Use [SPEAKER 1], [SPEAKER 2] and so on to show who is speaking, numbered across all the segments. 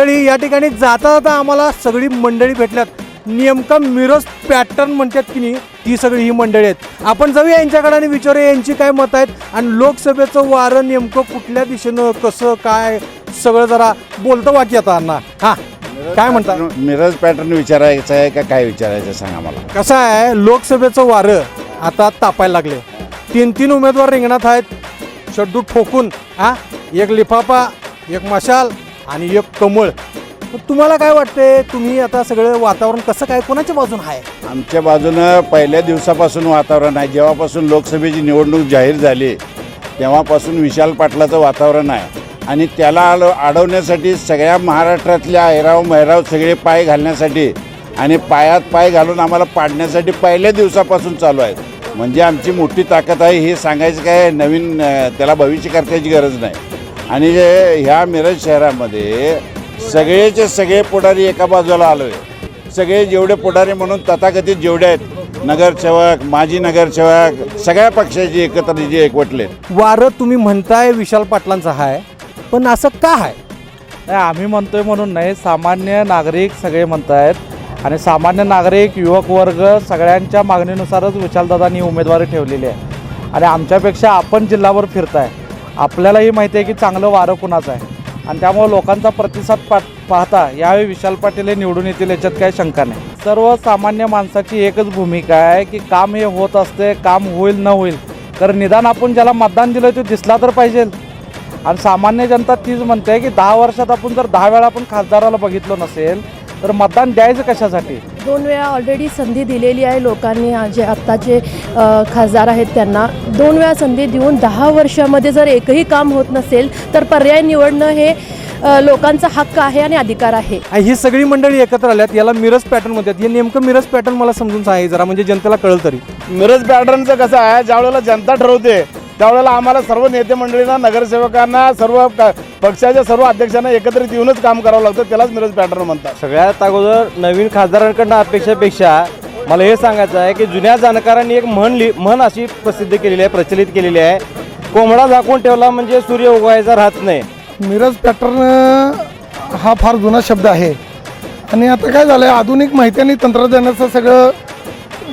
[SPEAKER 1] मंडळी या ठिकाणी जाता जाता आम्हाला सगळी मंडळी भेटल्यात. नेमका मिरज पॅटर्न म्हणतात की नाही ती सगळी ही मंडळी आहेत. आपण जाऊया यांच्याकडे आणि विचारूया यांची काय मत आहेत. आणि लोकसभेचं वारं नेमकं कुठल्या दिशेनं कसं काय सगळं जरा बोलतं वाक्य आता अण्णा. हा काय म्हणता?
[SPEAKER 2] मिरज पॅटर्न विचारायचं आहे का काय विचारायचं सांगा मला.
[SPEAKER 1] कसं आहे लोकसभेचं वारं आता तापायला लागले. तीन तीन उमेदवार रिंगणात आहेत. शड्डू ठोकून हा एक लिफाफा एक मशाल आणि एक कमळ. तुम्हाला काय वाटते तुम्ही आता सगळं वातावरण कसं काय? कोणाच्या बाजून आहे?
[SPEAKER 2] आमच्या बाजूनं पहिल्या दिवसापासून वातावरण आहे. जेव्हापासून लोकसभेची निवडणूक जाहीर झाली तेव्हापासून विशाल पाटलाचं वातावरण आहे. आणि त्याला आड अडवण्यासाठी सगळ्या महाराष्ट्रातल्या ऐराव मैराव सगळे पाय घालण्यासाठी आणि पायात पाय घालून आम्हाला पाडण्यासाठी पहिल्या दिवसापासून चालू आहेत. म्हणजे आमची मोठी ताकद आहे हे सांगायचं काय? नवीन त्याला भविष्य करण्याची गरज नाही. आणि जे ह्या मिरज शहरामध्ये सगळेचे सगळे पुढारी एका बाजूला आलो आहे सगळे जेवढे पुढारी म्हणून तथाकथित जेवढे आहेत नगरसेवक माजी नगरसेवक सगळ्या पक्षाचे एकत्र जे एकवटले.
[SPEAKER 1] वारं तुम्ही म्हणताय विशाल पाटलांचं आहे पण असं का आहे
[SPEAKER 3] नाही आम्ही म्हणतोय म्हणून नाही सामान्य नागरिक सगळे म्हणतायत. आणि सामान्य नागरिक युवक वर्ग सगळ्यांच्या मागणीनुसारच विशालदादांनी उमेदवारी ठेवलेली आहे. आणि आमच्यापेक्षा आपण जिल्हावर फिरताय. आपल्यालाही माहिती आहे की चांगलं वारं कुणाचं आहे? आणि त्यामुळे लोकांचा प्रतिसाद पा पाहता यावेळी विशाल पाटील हे निवडून येतील याच्यात काही शंका नाही. सर्वसामान्य माणसाची एकच भूमिका आहे की काम हे होत असते काम होईल न होईल. तर निदान आपण ज्याला मतदान दिलं तो दिसला तर पाहिजे. आणि सामान्य जनता तीच म्हणते की दहा वर्षात आपण जर दहा वेळा आपण खासदाराला बघितलं नसेल तर मतदान द्यायचं कशासाठी?
[SPEAKER 4] दोन वेळा ऑलरेडी संधी दिलेली आहे लोकांनी जे आत्ताचे खासदार आहेत त्यांना. दोन वेळा संधी देऊन दहा वर्षामध्ये जर एकही काम होत नसेल तर पर्याय निवडणं हे लोकांचा हक्क आहे आणि अधिकार आहे.
[SPEAKER 1] आणि ही सगळी मंडळी एकत्र आल्यात याला मिरज पॅटर्न म्हणतात. हे नेमकं मिरज पॅटर्न मला समजून सांगाय जरा म्हणजे जनतेला कळलं तरी.
[SPEAKER 5] मिरज पॅटर्नचं कसं आहे ज्यावेळेला जनता ठरवते त्यावेळेला आम्हाला सर्व नेते मंडळींना नगरसेवकांना सर्व पक्षाच्या सर्व अध्यक्षांना एकत्रित येऊनच काम करावं लागतं त्यालाच मिरज पॅटर्न म्हणतात.
[SPEAKER 6] सगळ्यात अगोदर नवीन खासदारांकडनं अपेक्षापेक्षा मला हे सांगायचं आहे की जुन्या जाणकारांनी एक म्हण लि म्हण अशी प्रसिद्ध केलेली आहे प्रचलित केलेली आहे. कोंबडा झाकून ठेवला म्हणजे सूर्य उगवायचा राहत नाही.
[SPEAKER 7] मिरज पॅटर्न हा फार जुना शब्द आहे. आणि आता काय झालं आहे आधुनिक माहिती आणि तंत्रज्ञानाचं सगळं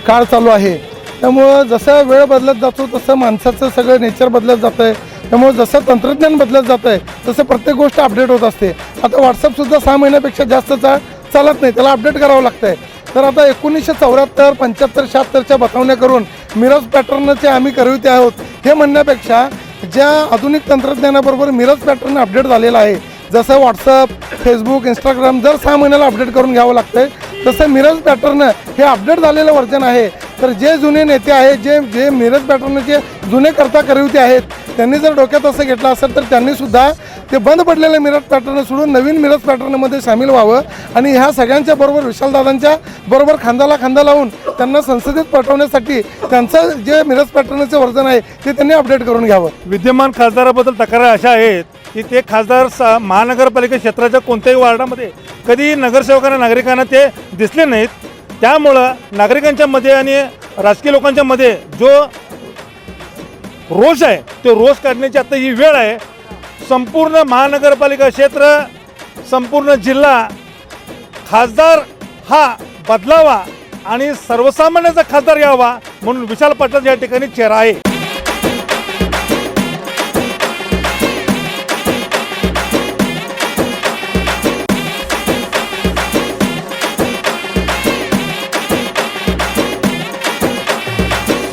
[SPEAKER 7] काळ चालू आहे. त्यामुळं जसं वेळ बदलत जातो तसं माणसाचं सगळं नेचर बदलत जातं आहे त्यामुळं जसं तंत्रज्ञान बदलत जातं आहे तसं प्रत्येक गोष्ट अपडेट होत असते. आता व्हॉट्सअपसुद्धा सहा महिन्यापेक्षा जास्तचा चालत नाही त्याला अपडेट करावं लागतं आहे तर आता एकोणीसशे चौऱ्याहत्तर पंच्याहत्तर शहात्तरच्या बतावण्या करून मिरज पॅटर्नचे आम्ही करविते आहोत हे म्हणण्यापेक्षा ज्या आधुनिक तंत्रज्ञानाबरोबर मिरज पॅटर्न अपडेट झालेला आहे जसं व्हॉट्सअप फेसबुक इंस्टाग्राम जर सहा महिन्याला अपडेट करून घ्यावं लागतं तसं मिरज पॅटर्न हे अपडेट झालेलं वर्जन आहे. तर जे जुने नेते आहेत जे जे मिरज पॅटर्नचे जुने करता करविते आहेत त्यांनी जर डोक्यात असं घेतलं असेल तर त्यांनीसुद्धा ते बंद पडलेलं मिरज पॅटर्न सोडून नवीन मिरज पॅटर्नमध्ये सामील व्हावं. आणि ह्या सगळ्यांच्या बरोबर विशालदादांच्या बरोबर खांद्याला खांदा लावून त्यांना संसदेत पाठवण्यासाठी त्यांचं जे मिरज पॅटर्नचं वर्जन आहे ते त्यांनी अपडेट करून घ्यावं.
[SPEAKER 8] विद्यमान खासदाराबद्दल तक्रार अशा आहेत की ते खासदार सा महानगरपालिका क्षेत्राच्या कोणत्याही वार्डामध्ये कधी नगरसेवकांना नागरिकांना ते दिसले नाहीत. त्यामुळं नागरिकांच्या मध्ये आणि राजकीय लोकांच्या मध्ये जो रोष आहे तो रोष काढण्याची आता ही वेळ आहे. संपूर्ण महानगरपालिका क्षेत्र संपूर्ण जिल्हा खासदार हा बदलावा आणि सर्वसामान्याचा खासदार यावा म्हणून विशाल पाटलाचा या ठिकाणी चेहरा आहे.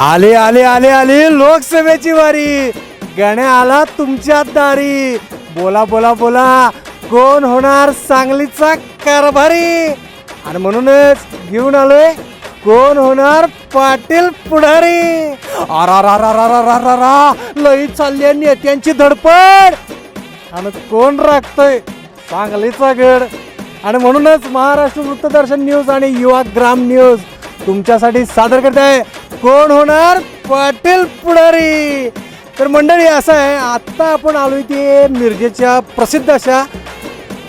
[SPEAKER 1] आले आले आले आले लोकसभेची वारी. गण्या आला तुमच्या दारी. बोला बोला बोला कोण होणार सांगलीचा कारभारी? आणि म्हणूनच घेऊन आलोय कोण होणार पाटील पुढारी? लई चालली नेत्यांची धडपड. आणि कोण राखतोय? सांगलीचा गड. आणि म्हणूनच महाराष्ट्र वृत्तदर्शन न्यूज आणि युवाग्राम न्यूज तुमच्यासाठी सादर करत आहे. कोण होणार? पाटील पुढारी. तर मंडळी असं आहे आत्ता आपण आलो ते मिरजेच्या प्रसिद्ध अशा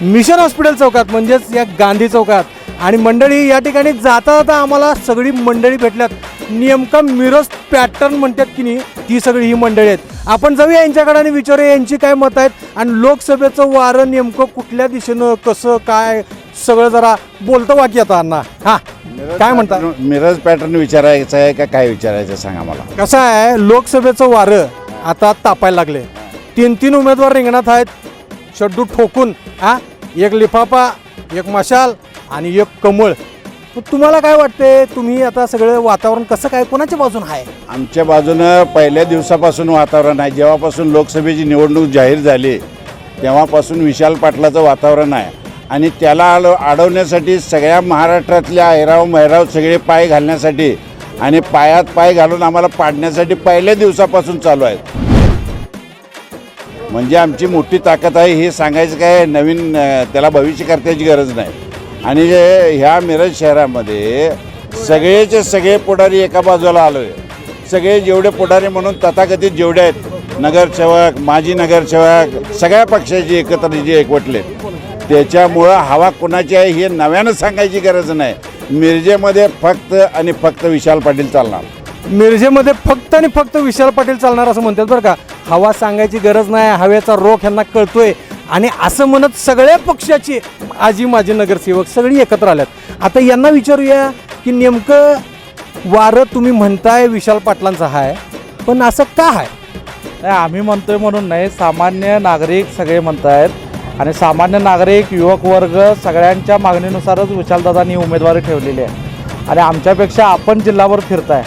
[SPEAKER 1] मिशन हॉस्पिटल चौकात म्हणजेच या गांधी चौकात. आणि मंडळी या ठिकाणी जाता जाता आम्हाला सगळी मंडळी भेटल्यात. नेमका मिरज पॅटर्न म्हणतात की नाही ती सगळी ही मंडळी आहेत. आपण जाऊया यांच्याकडे आणि विचारूया यांची काय मत आहेत. आणि लोकसभेचं वारं नेमकं कुठल्या दिशेनं कसं काय सगळं जरा बोलतं वाक्य आता अण्णा. हा काय म्हणता?
[SPEAKER 2] मिरज पॅटर्न विचारायचं आहे का काय विचारायचं सांगा मला.
[SPEAKER 1] कसं आहे लोकसभेचं वारं आता तापायला लागले. तीन तीन उमेदवार रिंगणात आहेत. शड्डू ठोकून हा एक लिफाफा एक मशाल आणि एक कमळ. मग तुम्हाला काय वाटते तुम्ही आता सगळं वातावरण कसं काय कोणाच्या बाजून आहे?
[SPEAKER 2] आमच्या बाजूनं पहिल्या दिवसापासून वातावरण आहे. जेव्हापासून लोकसभेची निवडणूक जाहीर झाली तेव्हापासून विशाल पाटलाचं वातावरण आहे. आणि त्याला आड अडवण्यासाठी सगळ्या महाराष्ट्रातल्या ऐराव मैराव सगळे पाय घालण्यासाठी आणि पायात पाय घालून आम्हाला पाडण्यासाठी पहिल्या दिवसापासून चालू आहेत. म्हणजे आमची मोठी ताकद आहे हे सांगायचं काय नवीन त्याला भविष्य करण्याची गरज नाही. आणि ह्या मिरज शहरामध्ये सगळेचे सगळे पुढारी एका बाजूला आलो आहे सगळे जेवढे पुढारी म्हणून तथाकथित जेवढे आहेत नगरसेवक माजी नगरसेवक सगळ्या पक्षाचे एकत्र जे एकवटले त्याच्यामुळं हवा कोणाची आहे हे नव्यानं सांगायची गरज नाही. मिरजेमध्ये फक्त आणि फक्त विशाल पाटील चालणार.
[SPEAKER 1] मिरजेमध्ये फक्त आणि फक्त विशाल पाटील चालणार असं म्हणतात बरं का. हवा सांगायची गरज नाही हवेचा रोख ह्यांना कळतोय. आणि असं म्हणत सगळ्या पक्षाचे आजी माजी नगरसेवक सगळी एकत्र आल्यात. आता यांना विचारूया की नेमकं वारं तुम्ही म्हणताय विशाल पाटलांचं आहे पण असं का आहे
[SPEAKER 3] आम्ही म्हणतोय म्हणून नाही सामान्य नागरिक सगळे म्हणतायत. आणि सामान्य नागरिक युवक वर्ग सगळ्यांच्या मागणीनुसारच विशालदादांनी उमेदवारी ठेवलेली आहे. आणि आमच्यापेक्षा आपण जिल्हाभर फिरताय.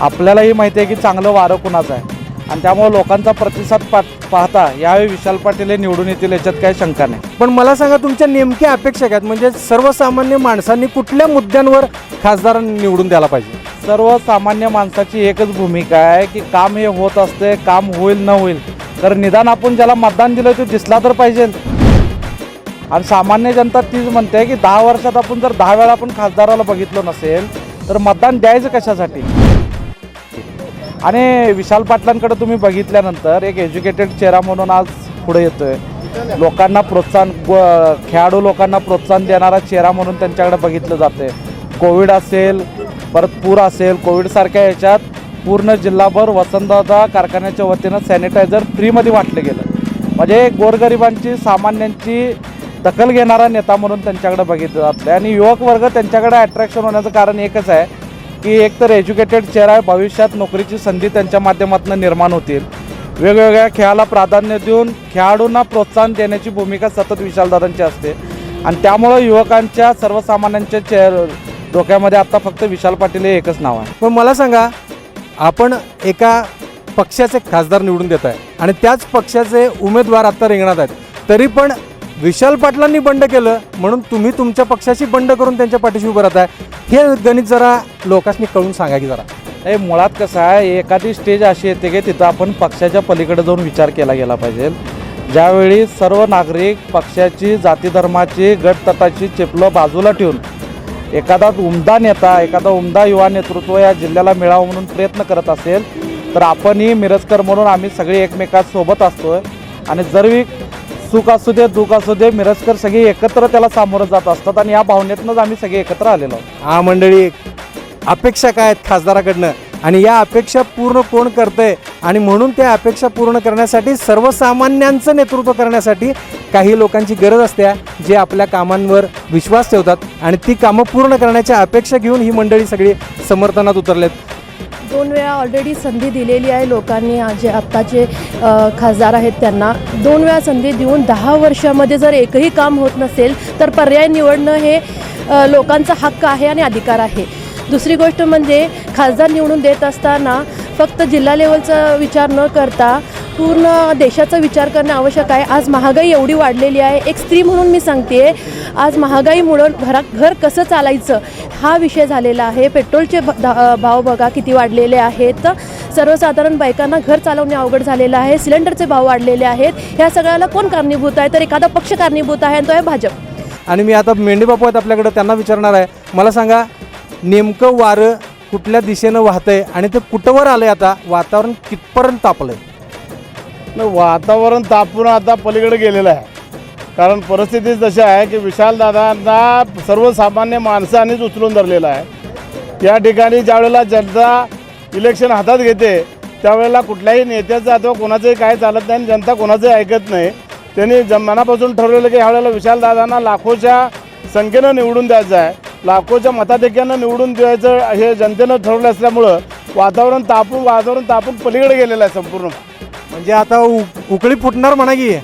[SPEAKER 3] आपल्यालाही माहिती आहे की चांगलं वारं कुणाचं आहे? आणि त्यामुळे लोकांचा प्रतिसाद पा पाहता यावेळी विशाल पाटील हे निवडून येतील याच्यात काही शंका नाही.
[SPEAKER 1] पण मला सांगा तुमच्या नेमक्या अपेक्षा काय आहेत? म्हणजे सर्वसामान्य माणसांनी कुठल्या मुद्द्यांवर खासदार निवडून द्यायला पाहिजे?
[SPEAKER 3] सर्वसामान्य माणसाची एकच भूमिका आहे की काम हे होत असते काम होईल न होईल. तर निदान आपण ज्याला मतदान दिलं तो दिसला तर पाहिजे आणि सामान्य जनता तीच म्हणते की दहा वर्षात आपण जर दहा वेळा आपण खासदाराला बघितलं नसेल तर मतदान द्यायचं कशासाठी? आणि विशाल पाटलांकडे तुम्ही बघितल्यानंतर एक एज्युकेटेड चेहरा म्हणून आज पुढे येतोय. लोकांना प्रोत्साहन खेळाडू लोकांना प्रोत्साहन देणारा चेहरा म्हणून त्यांच्याकडे बघितलं जाते. कोविड असेल परत पूर असेल कोविडसारख्या याच्यात पूर्ण जिल्हाभर वसंतदादा कारखान्याच्या वतीनं सॅनिटायझर फ्रीमध्ये वाटलं गेलं. म्हणजे गोरगरिबांची सामान्यांची दखल घेणारा नेता म्हणून त्यांच्याकडे बघितलं जातं आणि युवक वर्ग त्यांच्याकडे अट्रॅक्शन होण्याचं कारण एकच आहे की एक तर एज्युकेटेड चेहरा आहे भविष्यात नोकरीची संधी त्यांच्या माध्यमातून निर्माण होतील. वेगवेगळ्या खेळाला प्राधान्य देऊन खेळाडूंना प्रोत्साहन देण्याची भूमिका सतत विशालदादांची असते. आणि त्यामुळं युवकांच्या सर्वसामान्यांच्या चेअर डोक्यामध्ये आत्ता फक्त विशाल पाटील हे एकच नाव आहे.
[SPEAKER 1] पण मला सांगा आपण एका पक्षाचे खासदार निवडून देत आहे आणि त्याच पक्षाचे उमेदवार आता रिंगणात आहेत. तरी पण विशाल पाटलांनी बंड केलं म्हणून तुम्ही तुमच्या पक्षाशी बंड करून त्यांच्या पाठीशी उभं राहताय. आहे हे गणित जरा लोकांनी कळून सांगा की जरा.
[SPEAKER 3] हे मुळात कसं आहे एखादी स्टेज अशी येते की तिथं आपण पक्षाच्या पलीकडे जाऊन विचार केला गेला पाहिजे. ज्यावेळी सर्व नागरिक पक्षाची जाती धर्माची गटतटाची चिपलं बाजूला ठेवून एखादा उमदा नेता एखादा उमदा युवा नेतृत्व या जिल्ह्याला मिळावं म्हणून प्रयत्न करत असेल तर आपणही मिरजकर म्हणून आम्ही सगळे एकमेकांसोबत असतोय. आणि जरवी सुख असू दे दुःख असू दे मिरजकर सगळे एकत्र त्याला सामोरं जात असतात आणि या भावनेतनंच आम्ही सगळे एकत्र आलेलो आहोत.
[SPEAKER 1] हा मंडळी अपेक्षा काय आहेत खासदाराकडनं? आणि या अपेक्षा पूर्ण कोण करतंय? आणि म्हणून त्या अपेक्षा पूर्ण करण्यासाठी सर्वसामान्यांचं नेतृत्व करण्यासाठी काही लोकांची गरज असते जे आपल्या कामांवर विश्वास ठेवतात. आणि ती कामं पूर्ण करण्याच्या अपेक्षा घेऊन ही मंडळी सगळी समर्थनात उतरलेत.
[SPEAKER 4] दोन वेळा ऑलरेडी संधी दिलेली आहे लोकांनी. जे आत्ताचे खासदार आहेत त्यांना. दोन वेळा संधी देऊन दहा वर्षामध्ये जर एकही काम होत नसेल तर पर्याय निवडणं हे लोकांचा हक्क आहे आणि अधिकार आहे. दुसरी गोष्ट म्हणजे खासदार निवडून देत असताना फक्त जिल्हा लेवलचा विचार न करता पूर्ण देशाचा विचार करणं आवश्यक आहे. आज महागाई एवढी वाढलेली आहे. एक स्त्री म्हणून मी सांगते आज महागाईमुळं घरात घर कसं चालायचं हा विषय झालेला आहे. पेट्रोलचे भ- धा- भाव बघा किती वाढलेले आहेत. सर्वसाधारण बायकांना घर चालवणे अवघड झालेलं आहे. सिलेंडरचे भाव वाढलेले आहेत. ह्या सगळ्याला कोण कारणीभूत आहे? तर एखादा पक्ष कारणीभूत आहे आणि तो आहे भाजप.
[SPEAKER 1] आणि मी आता मेंढीबापू आहेत आपल्याकडं त्यांना विचारणार आहे. मला सांगा नेमकं वारं कुठल्या दिशेनं वाहतंय आणि ते कुठंवर आलंय आता? वातावरण कितपर्यंत तापलंय?
[SPEAKER 5] न वातावरण तापून आता पलीकडे गेलेलं आहे. कारण परिस्थिती जशी आहे की विशालदादांना सर्वसामान्य माणसानेच उचलून धरलेलं आहे. या ठिकाणी ज्यावेळेला जनता इलेक्शन हातात घेते त्यावेळेला कुठल्याही नेत्याचं अथवा कोणाचंही काय चालत नाही आणि जनता कोणाचंही ऐकत नाही. त्यांनी ज मनापासून ठरवलेलं की ह्यावेळेला विशालदादांना लाखोच्या संख्येनं निवडून द्यायचं आहे. लाखोच्या मताधिक्यानं निवडून द्यायचं हे जनतेनं ठरवलं असल्यामुळं वातावरण तापून वातावरण तापून पलीकडे गेलेलं आहे संपूर्ण.
[SPEAKER 1] म्हणजे आता उ- उकळी फुटणार म्हणा की.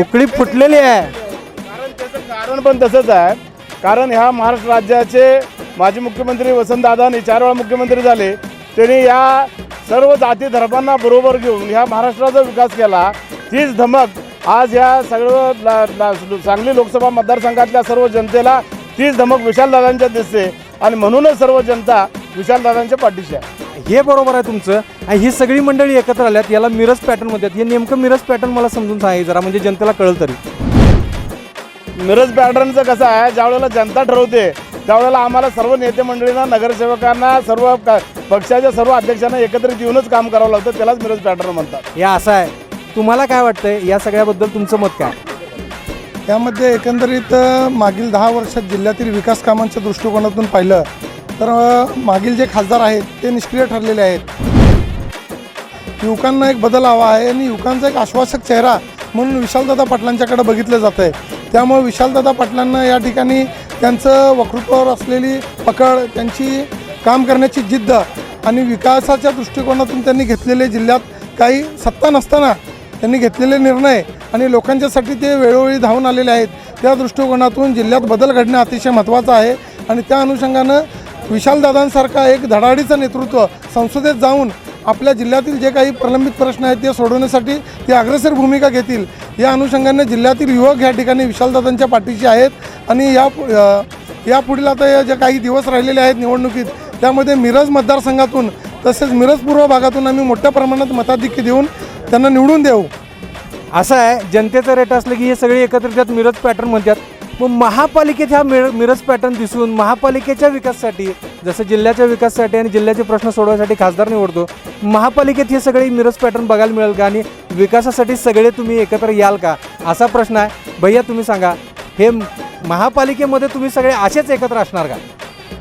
[SPEAKER 1] उकळी फुटलेली आहे.
[SPEAKER 5] कारण त्याचं कारण पण तसंच आहे. कारण ह्या महाराष्ट्र राज्याचे माजी मुख्यमंत्री वसंतदादा आणि चार वेळा मुख्यमंत्री झाले. त्यांनी या सर्व जाती धर्मांना बरोबर घेऊन ह्या महाराष्ट्राचा विकास केला. तीच धमक आज ह्या सगळं ला- ला- सांगली लोकसभा मतदारसंघातल्या सर्व जनतेला तीच धमक विशालदादांच्या दिसते. आणि म्हणूनच सर्व जनता विशालदादांच्या पाठीशी आहे.
[SPEAKER 1] हे बरोबर आहे तुमचं. आणि ही सगळी मंडळी एकत्र आल्यात याला मिरज पॅटर्न म्हणतात. हे नेमकं मिरज पॅटर्न मला समजून सांगाय जरा म्हणजे जनतेला कळलं तरी.
[SPEAKER 5] मिरज पॅटर्नचं कसं आहे ज्यावेळेला जनता ठरवते त्यावेळेला आम्हाला सर्व नेते मंडळींना नगरसेवकांना सर्व पक्षाच्या सर्व अध्यक्षांना एकत्रित येऊनच काम करावं लागतं त्यालाच मिरज पॅटर्न म्हणतात.
[SPEAKER 1] हे असं आहे. तुम्हाला काय वाटतंय? या सगळ्याबद्दल तुमचं मत काय?
[SPEAKER 7] यामध्ये एकंदरीत मागील दहा वर्षात जिल्ह्यातील विकास कामांच्या दृष्टिकोनातून पाहिलं तर मागील जे खासदार आहेत ते निष्क्रिय ठरलेले आहेत. युवकांना एक बदल हवा आहे आणि युवकांचा एक आश्वासक चेहरा म्हणून विशालदादा पाटलांच्याकडे बघितलं जातं आहे त्यामुळे विशालदादा पाटलांना या ठिकाणी त्यांचं वक्तृत्वावर असलेली पकड त्यांची काम करण्याची जिद्द आणि विकासाच्या दृष्टिकोनातून त्यांनी घेतलेले जिल्ह्यात काही सत्ता नसताना त्यांनी घेतलेले निर्णय आणि लोकांच्यासाठी ते वेळोवेळी धावून आलेले आहेत त्या दृष्टिकोनातून जिल्ह्यात बदल घडणं अतिशय महत्त्वाचं आहे. आणि त्या अनुषंगानं विशालदादांसारखा एक धडाडीचं नेतृत्व संसदेत जाऊन आपल्या जिल्ह्यातील जे काही प्रलंबित प्रश्न आहेत ते सोडवण्यासाठी ते अग्रेसर भूमिका घेतील या अनुषंगाने जिल्ह्यातील युवक या ठिकाणी विशालदादांच्या पाठीशी आहेत. आणि या या पुढील आता या जे काही दिवस राहिलेले आहेत निवडणुकीत त्यामध्ये मिरज मतदारसंघातून तसेच मिरज पूर्व भागातून आम्ही मोठ्या प्रमाणात मताधिक्य देऊन त्यांना निवडून देऊ.
[SPEAKER 1] असं आहे जनतेचं रेट असलं की हे सगळे एकत्रित मिरज पॅटर्न म्हणतात. मग महापालिकेत ह्या मिर मिरज पॅटर्न दिसून महापालिकेच्या विकासासाठी जसं जिल्ह्याच्या विकासासाठी आणि जिल्ह्याचे प्रश्न सोडवण्यासाठी खासदार निवडतो महापालिकेत हे सगळे मिरज पॅटर्न बघायला मिळेल का? आणि विकासासाठी सगळे तुम्ही एकत्र याल का? असा प्रश्न आहे. भैया तुम्ही सांगा. हे महापालिकेमध्ये तुम्ही सगळे असेच एकत्र असणार का?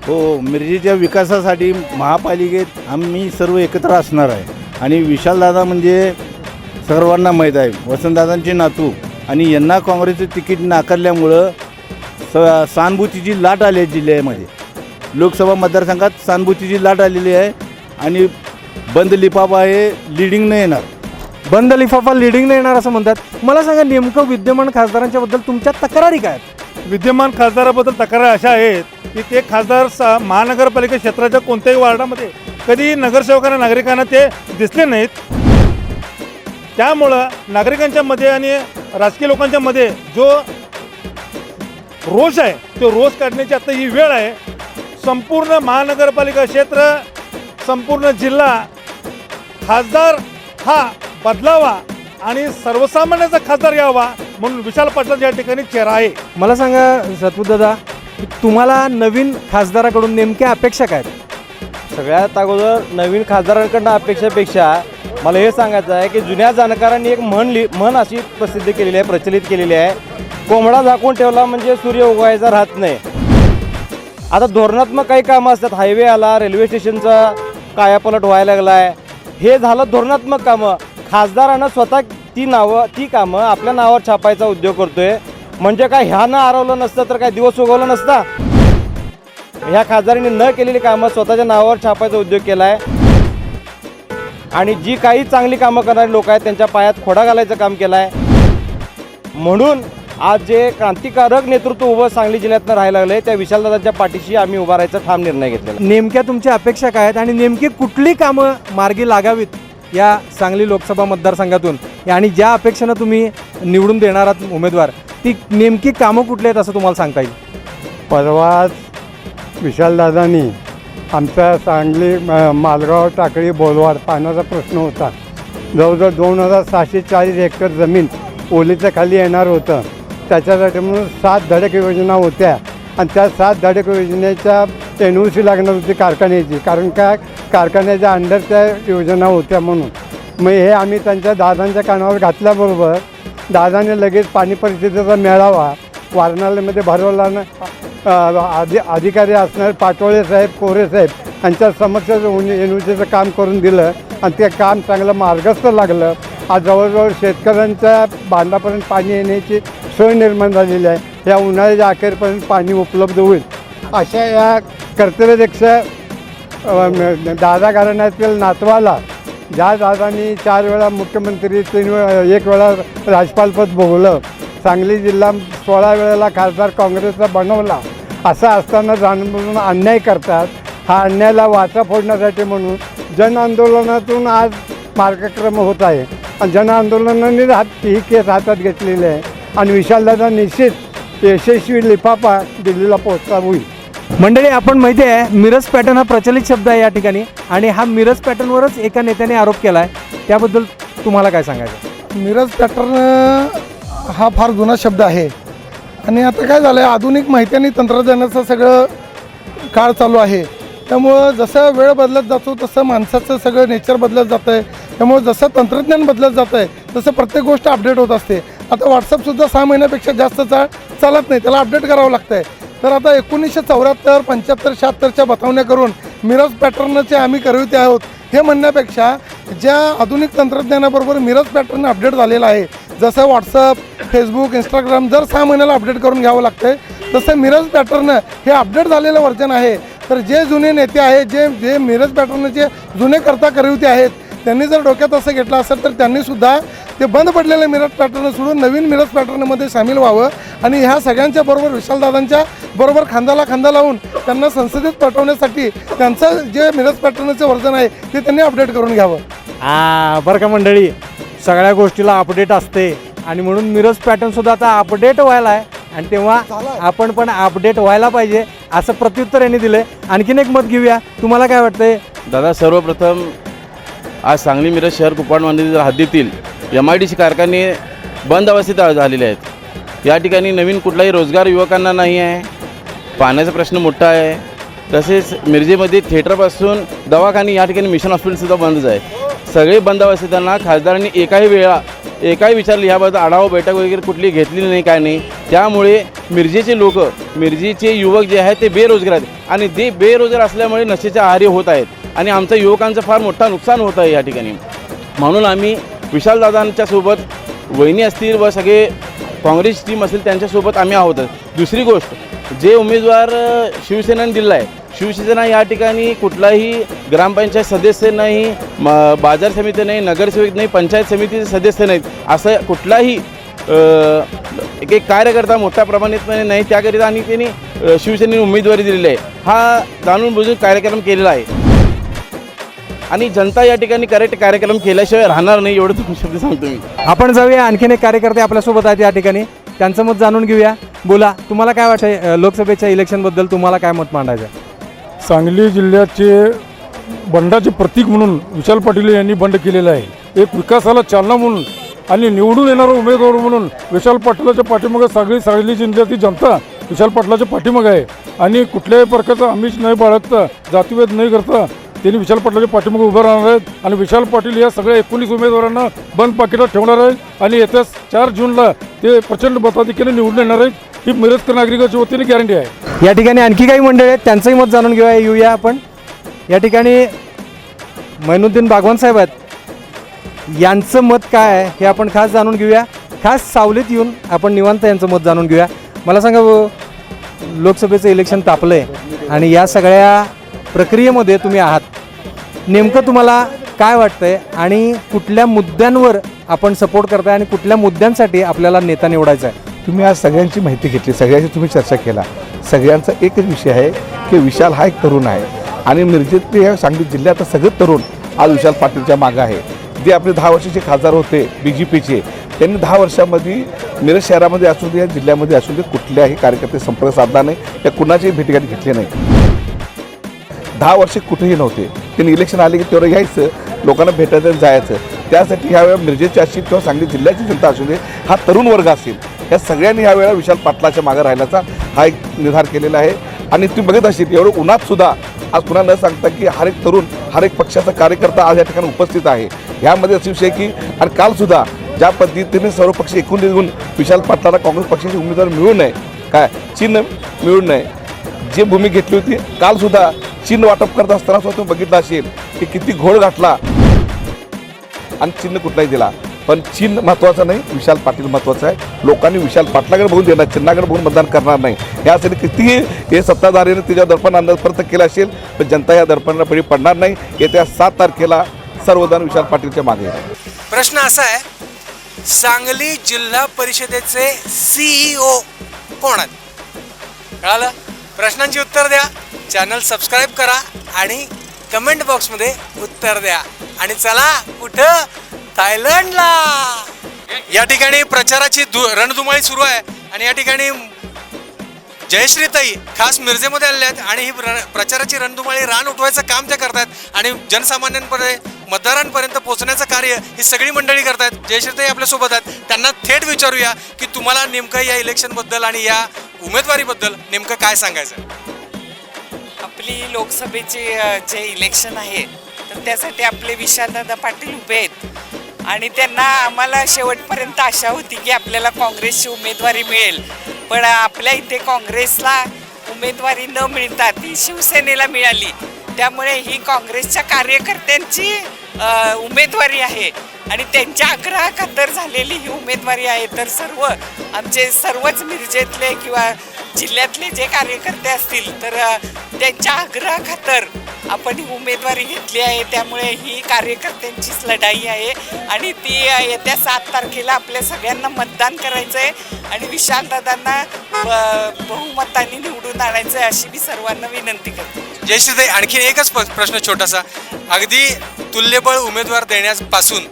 [SPEAKER 2] हो मिरजेच्या विकासासाठी महापालिकेत आम्ही सर्व एकत्र असणार आहे. आणि विशालदादा म्हणजे सर्वांना माहीत आहे. वसंतदादांचे नातू. आणि यांना काँग्रेसचं तिकीट नाकारल्यामुळं स सहानुभूतीची लाट आली आहे जिल्ह्यामध्ये. लोकसभा मतदारसंघात सहानुभूतीची लाट आलेली आहे आणि बंद लिफाफा हे लिडिंगनं येणार.
[SPEAKER 1] बंद लिफाफा लिडिंगने येणार असं म्हणतात. मला सांगा नेमकं विद्यमान खासदारांच्या बद्दल तुमच्या तक्रारी काय आहेत?
[SPEAKER 8] विद्यमान खासदाराबद्दल तक्रारी अशा आहेत की ते खासदार सा महानगरपालिका क्षेत्राच्या कोणत्याही वार्डामध्ये कधी नगरसेवकांना नागरिकांना ते दिसले नाहीत. त्यामुळं नागरिकांच्या मध्ये आणि राजकीय लोकांच्या मध्ये जो रोष आहे तो रोष काढण्याची आता ही वेळ आहे संपूर्ण महानगरपालिका क्षेत्र संपूर्ण जिल्हा खासदार हा बदलावा आणि सर्वसामान्याचा खासदार यावा म्हणून विशाल पाटलांच्या या ठिकाणी चेहरा आहे
[SPEAKER 1] मला सांगा सतपुतदादा की तुम्हाला नवीन खासदाराकडून नेमक्या अपेक्षा काय आहेत?
[SPEAKER 6] सगळ्यात अगोदर नवीन खासदारांकडनं अपेक्षापेक्षा मला हे सांगायचं आहे की जुन्या जाणकारांनी एक म्हण लि म्हण अशी प्रसिद्ध केलेली आहे प्रचलित केलेली आहे. कोंबडा झाकून ठेवला म्हणजे सूर्य उगवायचा राहत नाही. आता धोरणात्मक काही कामं असतात. हायवे आला रेल्वे स्टेशनचा कायापलट व्हायला लागला आहे हे झालं धोरणात्मक कामं. खासदारानं स्वतः ती नावं ती कामं आपल्या नावावर छापायचा उद्योग करतोय. म्हणजे काय ह्यानं आरवलं नसतं तर काय दिवस उगवलं नसता? ह्या खासदारांनी न केलेली कामं स्वतःच्या नावावर छापायचा उद्योग केला आहे आणि जी काही चांगली कामं करणारी लोक आहेत त्यांच्या पायात खोडा घालायचं काम केलं आहे म्हणून आज जे क्रांतिकारक नेतृत्व उभं सांगली जिल्ह्यातनं राहायला लागलं त्या विशालदादांच्या पाठीशी आम्ही उभा राहायचा ठाम निर्णय घेतलेला.
[SPEAKER 1] नेमक्या तुमच्या अपेक्षा काय आहेत आणि नेमकी कुठली कामं मार्गी लागावीत या सांगली लोकसभा मतदारसंघातून? आणि ज्या अपेक्षेनं तुम्ही निवडून देणार आहात उमेदवार ती नेमकी कामं कुठली आहेत असं तुम्हाला सांगता येईल?
[SPEAKER 9] परवाच विशालदादांनी आमच्या सांगली मालगाव टाकळी बोलवाड पाण्याचा प्रश्न होता. जवळजवळ दोन हजार सहाशे चाळीस एकर जमीन ओलीच्या खाली येणार होतं. त्याच्यासाठी म्हणून सात धडक योजना होत्या. आणि त्या सात धडक योजनेच्या एन ओ सी लागणार होती कारखान्याची. कारण काय कारखान्याच्या अंडरच्या योजना होत्या म्हणून. मग हे आम्ही त्यांच्या दादांच्या कानावर घातल्याबरोबर दादाने लगेच पाणी परिस्थितीचा मेळावा वारणालयमध्ये भरवला ना. अधि अधिकारी असणारे पाटोळे साहेब कोरे साहेब यांच्या समक्ष एनूसीचं काम करून दिलं. आणि ते काम चांगलं मार्गस्थ लागलं. आज जवळजवळ शेतकऱ्यांच्या बांधापर्यंत पाणी येण्याची सोय निर्माण झालेली आहे. या उन्हाळ्याच्या अखेरपर्यंत पाणी उपलब्ध होईल. अशा या कर्तव्यदक्ष दादा घराण्यातील नातवाला ज्या दादांनी चार वेळा मुख्यमंत्री तीन वेळा एक वेळा राज्यपालपद भोगलं सांगली जिल्हा सोळा वेळेला खासदार काँग्रेसचा बनवला. असं असताना जाणून अन्याय करतात. हा अन्यायाला वाचा फोडण्यासाठी म्हणून जन आंदोलनातून आज मार्गक्रम होत आहे. आणि जन आंदोलनाने हात ही केस हातात घेतलेली आहे. आणि विशालदादा निश्चित यशस्वी लिफाफा दिल्लीला पोहोचता होईल
[SPEAKER 1] मंडळी आपण माहिती आहे मिरज पॅटर्न हा प्रचलित शब्द आहे या ठिकाणी. आणि हा मिरज पॅटर्नवरच एका नेत्याने आरोप केला आहे त्याबद्दल तुम्हाला काय सांगायचं?
[SPEAKER 7] मिरज पॅटर्न हा फार जुना शब्द आहे. आणि आता काय झालं आहे आधुनिक माहिती आणि तंत्रज्ञानाचं सगळं काळ चालू आहे. त्यामुळं जसं वेळ बदलत जातो तसं माणसाचं सगळं नेचर बदलत जातं आहे त्यामुळं जसं तंत्रज्ञान बदलत जातं आहे तसं प्रत्येक गोष्ट अपडेट होत असते. आता व्हॉट्सअपसुद्धा सहा महिन्यापेक्षा जास्त चा चालत नाही त्याला अपडेट करावं लागतं आहे तर आता एकोणीसशे चौऱ्याहत्तर पंच्याहत्तर शहात्तरच्या बतावण्या करून मिरज पॅटर्नचे आम्ही करविते आहोत. हे म्हणण्यापेक्षा ज्या आधुनिक तंत्रज्ञानाबरोबर मिरज पॅटर्न अपडेट झालेला आहे जसं व्हॉट्सअप फेसबुक इंस्टाग्राम जर सहा महिन्याला अपडेट करून घ्यावं लागतं तसं मिरज पॅटर्न हे अपडेट झालेलं वर्जन आहे. तर जे जुने नेते आहेत जे जे मिरज पॅटर्नचे जुने करता करविते आहेत त्यांनी जर डोक्यात असं घेतलं असेल तर त्यांनीसुद्धा ते बंद पडलेले मिरज पॅटर्न सोडून नवीन मिरज पॅटर्नमध्ये सामील व्हावं. आणि ह्या सगळ्यांच्या बरोबर विशालदादांच्या बरोबर खांद्याला खांदा लावून त्यांना संसदेत पाठवण्यासाठी त्यांचं जे मिरज पॅटर्नचं वर्जन आहे ते त्यांनी अपडेट करून घ्यावं.
[SPEAKER 1] हा बरं का मंडळी? सगळ्या गोष्टीला अपडेट असते. आणि म्हणून मिरज पॅटर्न सुद्धा आता अपडेट व्हायला आहे. आणि तेव्हा आपण पण अपडेट व्हायला पाहिजे असं प्रत्युत्तर यांनी दिलंय. आणखीन एक मत घेऊया. तुम्हाला काय वाटतंय?
[SPEAKER 10] दादा सर्वप्रथम आज सांगली मिरज शहर कुपाडवांदी हद्दीतील एम आय डी सी कारखाने बंद अवस्थेत झालेले आहेत. या ठिकाणी नवीन कुठलाही रोजगार युवकांना नाही आहे. पाण्याचा प्रश्न मोठा आहे. तसेच मिरजेमध्ये थिएटरपासून दवाखाने या ठिकाणी मिशन हॉस्पिटलसुद्धा बंदच आहे. सगळे बंदोबस्त अवस्थेतांना खासदारांनी एकाही वेळा एकाही विचारलं ह्याबद्दल आढावा बैठक वगैरे कुठली घेतलेली नाही काय नाही. त्यामुळे मिरजेचे लोक मिरजेचे युवक जे आहेत ते बेरोजगार आहेत. आणि ते बेरोजगार असल्यामुळे नशेच्या आहारी होत आहेत. आणि आमच्या युवकांचं फार मोठा नुकसान होत आहे या ठिकाणी. म्हणून आम्ही विशालदादांच्या सोबत वहिनी असतील व सगळे काँग्रेस टीम असेल त्यांच्यासोबत आम्ही आहोत. दुसरी गोष्ट जे उमेदवार शिवसेनेने दिला आहे शिवसेना या ठिकाणी कुठलाही ग्रामपंचायत सदस्य नाही म बाजार समिती नाही नगरसेवक नाही पंचायत समितीचे सदस्य नाहीत. असं कुठलाही एक एक कार्यकर्ता मोठ्या प्रमाणात नाही त्याकरिता आणि त्यांनी शिवसेनेने उमेदवारी दिलेली आहे. हा जाणून बुजून कार्यक्रम केलेला आहे. आणि जनता या ठिकाणी करेक्ट कार्यक्रम केल्याशिवाय राहणार नाही एवढं तुम्ही शब्द सांगतो मी.
[SPEAKER 1] आपण जाऊया आणखीन एक कार्यकर्ते आपल्यासोबत आहेत या ठिकाणी. त्यांचं मत जाणून घेऊया. बोला तुम्हाला काय वाटतं लोकसभेच्या इलेक्शनबद्दल तुम्हाला काय मत मांडायचं? आहे?
[SPEAKER 11] सांगली जिल्ह्याचे बंडाचे प्रतीक म्हणून विशाल पाटील यांनी बंड केलेलं आहे. एक विकासाला चालना म्हणून आणि निवडून येणारा उमेदवार म्हणून विशाल पाटलाच्या पाठीमागे सगळी सांगली जिल्ह्यातील जनता विशाल पाटलाच्या पाठीमागे आहे. आणि कुठल्याही प्रकारचा आमिष नाही बाळगता जातीभेद नाही करता त्यांनी विशाल पाटलाच्या पाठीमागे उभं राहणार आहेत. आणि विशाल पाटील या सगळ्या एकोणीस उमेदवारांना बंद पाकिटात ठेवणार आहेत. आणि येत्या चार जूनला ते प्रचंड मताधिक्याने निवडून येणार आहेत. ही मिरजकर नागरिकाच्या वतीने गॅरंटी आहे.
[SPEAKER 1] या ठिकाणी आणखी काही मंडळी आहेत त्यांचंही मत जाणून घेऊया येऊया आपण. या ठिकाणी मैनुद्दीन बागवान साहेब आहेत. यांचं मत काय आहे हे आपण खास जाणून घेऊया. खास सावलीत येऊन आपण निवांत यांचं मत जाणून घेऊया. मला सांगा लोकसभेचं इलेक्शन तापलं आहे आणि या सगळ्या प्रक्रियेमध्ये तुम्ही आहात. नेमकं तुम्हाला काय वाटतंय आणि कुठल्या मुद्द्यांवर आपण सपोर्ट करताय आणि कुठल्या मुद्द्यांसाठी आपल्याला नेता निवडायचा आहे?
[SPEAKER 12] तुम्ही आज सगळ्यांची माहिती घेतली सगळ्यांची तुम्ही चर्चा केला. सगळ्यांचा एकच विषय आहे की विशाल हा एक तरुण आहे. आणि मिरजेतले या सांगली जिल्ह्यात सगळं तरुण आज विशाल पाटीलच्या मागं आहे. जे आपले दहा वर्षाचे खासदार होते बी जे पीचे त्यांनी दहा वर्षामध्ये मिरज शहरामध्ये असू दे या जिल्ह्यामध्ये असू दे कुठल्याही कार्यकर्ते संपर्क साधला नाही त्या कुणाचीही भेटीगाठी घेतली नाही. दहा वर्षे कुठेही नव्हते. त्यांनी इलेक्शन आले की तेवढं यायचं लोकांना भेटायचं जायचं. त्यासाठी ह्यावेळेला मिरजेची असतील किंवा सांगली जिल्ह्याची जनता असू दे हा तरुण वर्ग असेल. या सगळ्यांनी ह्यावेळेला विशाल पाटलाच्या मागे राहिल्याचा हा एक निर्धार केलेला आहे. आणि तुम्ही बघत असतील एवढं उन्हात सुद्धा आज पुन्हा न सांगता की हर एक तरुण हर एक पक्षाचा कार्यकर्ता आज या ठिकाणी उपस्थित आहे. ह्यामध्ये असे विषय की आणि कालसुद्धा ज्या पद्धतीने सर्व पक्ष एकूण निघून विशाल पाटलाला काँग्रेस पक्षाचे उमेदवार मिळू नये काय चिन्ह मिळू नये जी भूमी घेतली होती कालसुद्धा चिन्ह वाटप करत असताना सुद्धा तुम्ही बघितलं असेल की किती घोळ घातला आणि चिन्ह कुठलाही दिला. पण चिन्ह महत्त्वाचं नाही विशाल पाटील महत्त्वाचं आहे. लोकांनी विशाल पाटलाकडे बघून देणार चिन्हाकडे बघून मतदान करणार नाही. यासाठी कितीही हे सत्ताधारीने तिच्या दर्पण अंदाजपर्यंत केलं केला असेल पण जनता या दर्पणाला बळी पडणार नाही. येत्या सात तारखेला सर्वजण विशाल पाटीलच्या मागे
[SPEAKER 13] प्रश्न असा आहे सांगली जिल्हा परिषदेचे सीईओ कोण आहेत? कळालं? प्रश्नांची उत्तर द्या चॅनल सबस्क्राईब करा आणि कमेंट बॉक्समध्ये उत्तर द्या. आणि चला कुठं? थायलंडला. या ठिकाणी प्रचाराची दु रणधुमाळी सुरू आहे आणि या ठिकाणी जयश्रीताई खास मिरजेमध्ये आलेल्या आहेत आणि ही रण- प्रचाराची रणधुमाळी रान उठवायचं काम त्या करतायत आणि जनसामान्यांपर्यंत मतदारांपर्यंत पोहोचण्याचं कार्य ही सगळी मंडळी करतायत. जयश्रीताई आपल्यासोबत आहेत. त्यांना थेट विचारूया की तुम्हाला नेमकं या इलेक्शनबद्दल आणि या उमेदवारीबद्दल नेमकं काय सांगायचं?
[SPEAKER 14] आपली लोकसभेचे जे इलेक्शन आहे तर त्यासाठी आपले विशालदादा पाटील उभे आहेत. आणि त्यांना आम्हाला शेवटपर्यंत आशा होती की आपल्याला काँग्रेसची उमेदवारी मिळेल. पण आपल्या इथे काँग्रेसला उमेदवारी न मिळता ती शिवसेनेला मिळाली. त्यामुळे ही काँग्रेसच्या कार्यकर्त्यांची उमेदवारी आहे. आणि त्यांच्या आग्रहाखातर झालेली ही उमेदवारी आहे. तर सर्व आमचे सर्वच मिरजेतले किंवा जिल्ह्यातले जे कार्यकर्ते असतील तर त्यांच्या त्यांच्या आग्रहाखातर आपण ही उमेदवारी घेतली आहे. त्यामुळे ही कार्यकर्त्यांचीच लढाई आहे आणि ती येत्या सात तारखेला आपल्या सगळ्यांना मतदान करायचं आहे आणि विशालदादांना ब- बहुमताने निवडून आणायचं आहे अशी मी सर्वांना विनंती करते.
[SPEAKER 13] जयश्रीताई आणखीन एकच प्रश्न छोटासा. अगदी तुल्यबळ उमेदवार देण्यापासून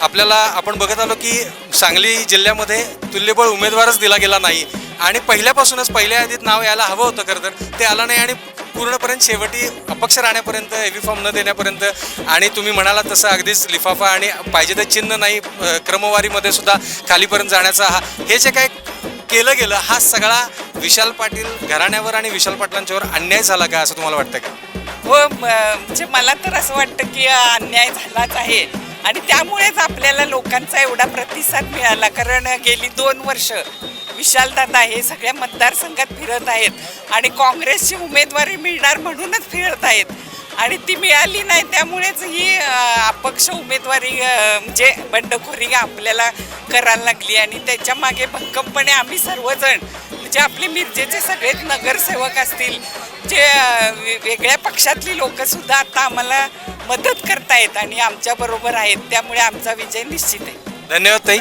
[SPEAKER 13] आपल्याला आपण बघत आलो की सांगली जिल्ह्यामध्ये तुल्यबळ उमेदवारच दिला गेला नाही. आणि पहिल्यापासूनच पहिल्या यादीत नाव यायला हवं होतं खरं तर. ते आलं नाही आणि पूर्णपर्यंत शेवटी अपक्ष राहण्यापर्यंत हेवी फॉर्म न देण्यापर्यंत आणि तुम्ही म्हणाला तसं अगदीच लिफाफा आणि पाहिजे ते चिन्ह नाही क्रमवारीमध्ये सुद्धा खालीपर्यंत जाण्याचा हा. हे जे काय केलं गेलं हा सगळा विशाल पाटील घराण्यावर आणि विशाल पाटलांच्यावर अन्याय झाला का असं तुम्हाला वाटतं का?
[SPEAKER 14] हो म्हणजे मला तर असं वाटतं की अन्याय झालाच आहे. आणि त्यामुळेच आपल्याला लोकांचा एवढा प्रतिसाद मिळाला कारण गेली दोन वर्ष विशालदादा हे सगळ्या मतदारसंघात फिरत आहेत आणि काँग्रेसची उमेदवारी मिळणार म्हणूनच फिरत आहेत. आणि ती मिळाली नाही त्यामुळेच ही अपक्ष उमेदवारी म्हणजे बंडखोरी आपल्याला करायला लागली. आणि त्याच्यामागे भक्कमपणे आम्ही सर्वजण म्हणजे आपले मिरजेचे सगळेच नगरसेवक असतील जे वेगळ्या पक्षातली लोकंसुद्धा आता आम्हाला मदत करतायत आणि आमच्याबरोबर आहेत. त्यामुळे आमचा विजय निश्चित आहे.
[SPEAKER 13] धन्यवाद ताई.